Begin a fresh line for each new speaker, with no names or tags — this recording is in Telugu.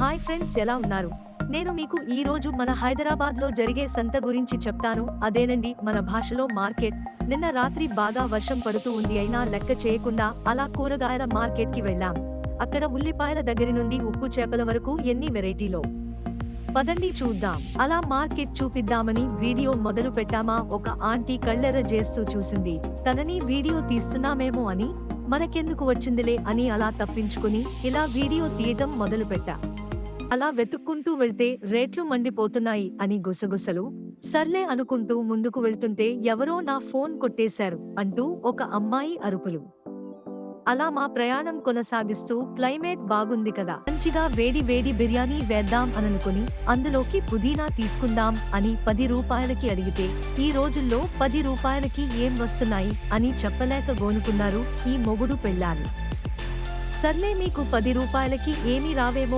హాయ్ ఫ్రెండ్స్ ఎలా ఉన్నారు? నేను మీకు ఈ రోజు మన హైదరాబాద్లో జరిగే సంత గురించి చెప్తాను. అదేనండి మన భాషలో మార్కెట్. నిన్న రాత్రి బాగా వర్షం పడుతూ ఉంది అయినా లెక్క చేయకుండా అలా కూరగాయల మార్కెట్కి వెళ్ళాం. అక్కడ ఉల్లిపాయల దగ్గర నుండి ఉప్పు చేపల వరకు ఎన్ని వెరైటీలో? పదండి చూద్దాం. అలా మార్కెట్ చూపిద్దామని వీడియో మొదలు పెట్టామా? ఒక ఆంటీ కళ్ళెర చేస్తూ చూసింది. తనని వీడియో తీస్తున్నామేమో అని మనకెందుకు వచ్చిందిలే అని అలా తప్పించుకుని ఇలా వీడియో తీయటం మొదలుపెట్టా. అలా వెతుక్కుంటూ వెళ్తే రేట్లు మండిపోతున్నాయి అని గుసగుసలు. సర్లే అనుకుంటూ ముందుకు వెళ్తుంటే ఎవరో నా ఫోన్ కొట్టేశారు అంటూ ఒక అమ్మాయి అరుపులు. అలా మా ప్రయాణం కొనసాగిస్తూ క్లైమేట్ బాగుంది కదా. మంచిగా వేడి వేడి బిర్యానీ వేద్దాం అననుకుని అందులోకి పుదీనా తీసుకుందాం అని పది రూపాయలకి అడిగితే ఈ రోజుల్లో పది రూపాయలకి ఏం వస్తున్నాయి అని చెప్పలేక గోనుకున్నారు ఈ మొగుడు పెళ్ళాను సర్లే మీకు పది రూపాయలకి ఏమీ రావేమో